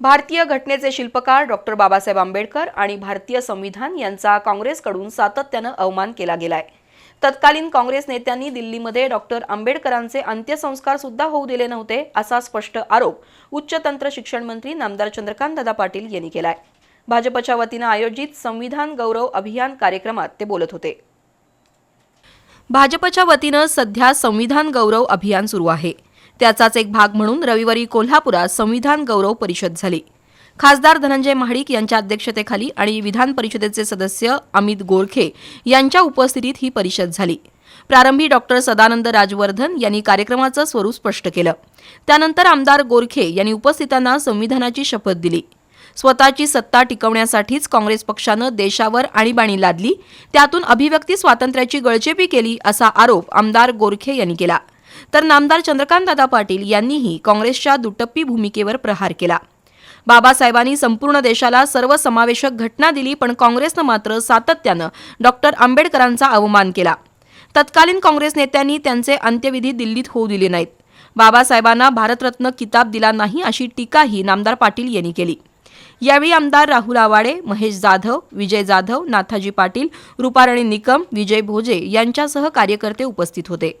भारतीय घटनेचे शिल्पकार डॉक्टर बाबासाहेब आंबेडकर आणि भारतीय संविधान यांचा काँग्रेसकडून सातत्यानं अवमान केला गेलाय. तत्कालीन काँग्रेस नेत्यांनी दिल्लीमध्ये डॉक्टर आंबेडकरांचे अंत्यसंस्कार सुद्धा होऊ दिले नव्हते असा स्पष्ट आरोप उच्च तंत्र शिक्षण मंत्री नामदार चंद्रकांत दादा पाटील यांनी केलाय. भाजपच्या वतीनं आयोजित संविधान गौरव अभियान कार्यक्रमात ते बोलत होते. भाजपच्या वतीनं सध्या संविधान गौरव अभियान सुरू आहे. त्याचाच एक भाग म्हणून रविवारी कोल्हापुरात संविधान गौरव परिषद झाली. खासदार धनंजय महाडिक यांच्या अध्यक्षतेखाली आणि विधान परिषदेचे सदस्य अमित गोरखे यांच्या उपस्थितीत ही परिषद झाली. प्रारंभी डॉक्टर सदानंद राजवर्धन यांनी कार्यक्रमाचं स्वरूप स्पष्ट केलं. त्यानंतर आमदार गोरखे यांनी उपस्थितांना संविधानाची शपथ दिली. स्वतःची सत्ता टिकवण्यासाठीच काँग्रेस पक्षानं देशावर आणीबाणी लादली त्यातून अभिव्यक्ती स्वातंत्र्याची गळचेपी केली असा आरोप आमदार गोरखे यांनी केला. तर नामदार चंद्रकांतदादा पाटील यांनीही काँग्रेसच्या दुटप्पी भूमिकेवर प्रहार केला. बाबासाहेबांनी संपूर्ण देशाला सर्वसमावेशक घटना दिली पण काँग्रेसनं मात्र सातत्यानं डॉक्टर आंबेडकरांचा अवमान केला. तत्कालीन काँग्रेस नेत्यांनी त्यांचे अंत्यविधी दिल्लीत होऊ दिले नाहीत. बाबासाहेबांना भारतरत्न किताब दिला नाही अशी टीकाही नामदार पाटील यांनी केली. यावेळी आमदार राहुल आवाडे महेश जाधव विजय जाधव नाथाजी पाटील रुपाराणी निकम विजय भोजे यांच्यासह कार्यकर्ते उपस्थित होते.